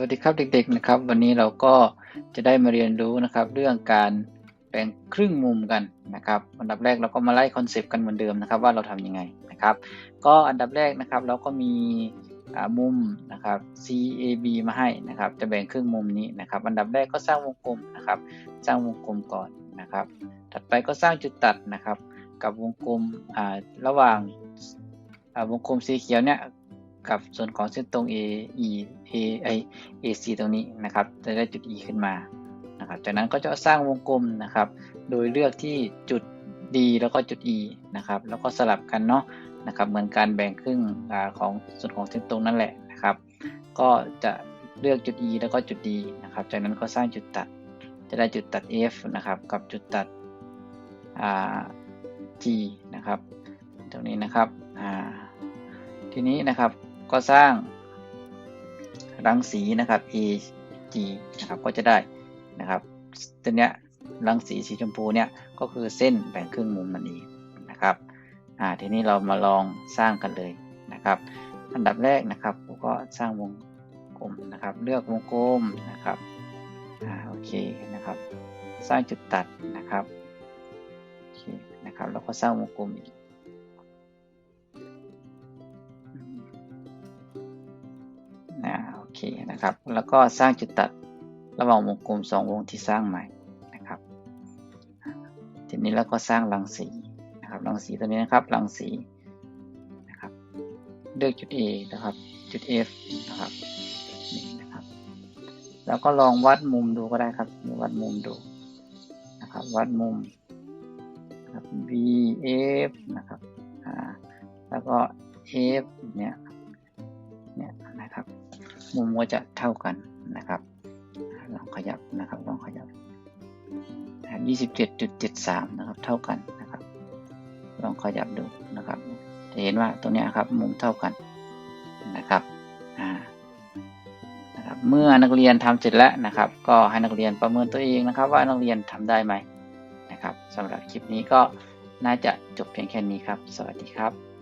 วัสดีครับเด็กๆนะครับ วันนี้เราก็จะได้มาเรียนรู้นะครับ เรื่องการแบ่งครึ่งมุมกันนะครับ อันดับแรกเราก็มาไล่คอนเซปต์กันเหมือนเดิมนะครับ ว่าเราทำยังไงนะครับ ก็อันดับแรกนะครับ เราก็มีมุมนะครับ CAB มาให้นะครับ จะแบ่งครึ่งมุมนี้นะครับ อันดับแรกก็สร้างวงกลมนะครับ สร้างวงกลมก่อนนะครับ ถัดไปก็สร้างจุดตัดนะครับ กับวงกลมระหว่างวงกลมสีเขียวเนี่ย กับส่วนของเส้นตรง A E A A AC ตรงนี้นะครับ จะได้จุด E ขึ้นมานะครับ จากนั้นก็จะสร้างวงกลมนะครับ โดยเลือกที่จุด D แล้วก็จุด E นะครับ แล้วก็สลับกันเนาะนะครับ เหมือนการแบ่งครึ่งของส่วนของเส้นตรงนั่นแหละนะครับ ก็จะเลือกจุด E แล้วก็จุด D นะครับ จากนั้นก็สร้างจุดตัด จะได้จุดตัด F นะครับ กับจุดตัด G นะครับ ตรงนี้นะครับทีนี้นะครับ ก็สร้างรังสีนะครับ AG นะครับก็จะได้นะครับตัวเนี้ยรังสีสีชมพูเนี่ยก็คือเส้นแบ่งครึ่งมุมนั่นเองนะครับอ่าทีนี้เรามาลองสร้างกันเลยนะครับ อันดับแรกนะครับผมก็สร้างวงกลมนะครับ เลือกวงกลมนะครับอ่าโอเคนะครับ สร้างจุดตัดนะครับโอเคนะครับแล้วก็สร้างวงกลมอีก เคนะครับ แล้วก็สร้างจุดตัดระหว่างวงกลมสองวงที่สร้างใหม่นะครับ ทีนี้เราก็สร้างรังสีนะครับ รังสีตัวนี้นะครับ รังสีนะครับ เลือกจุด A นะครับ จุด F นะครับนี่นะครับ แล้วก็ลองวัดมุมดูก็ได้ครับ วัดมุมดูนะครับ วัดมุมนะครับ V F นะครับอ่าแล้วก็ F เนี่ย นะครับ มุมก็จะเท่ากันนะครับ ลองขยับนะครับ ลองขยับยี่สิบเจ็ดจุดเจ็ดสามนะครับ เท่ากันนะครับ ลองขยับดูนะครับ จะเห็นว่าตรงนี้ครับมุมเท่ากันนะครับนะครับ เมื่อนักเรียนทำเสร็จแล้วนะครับ ก็ให้นักเรียนประเมินตัวเองนะครับ ว่านักเรียนทำได้ไหมนะครับสำหรับคลิปนี้ก็น่าจะจบเพียงแค่นี้ครับ สวัสดีครับ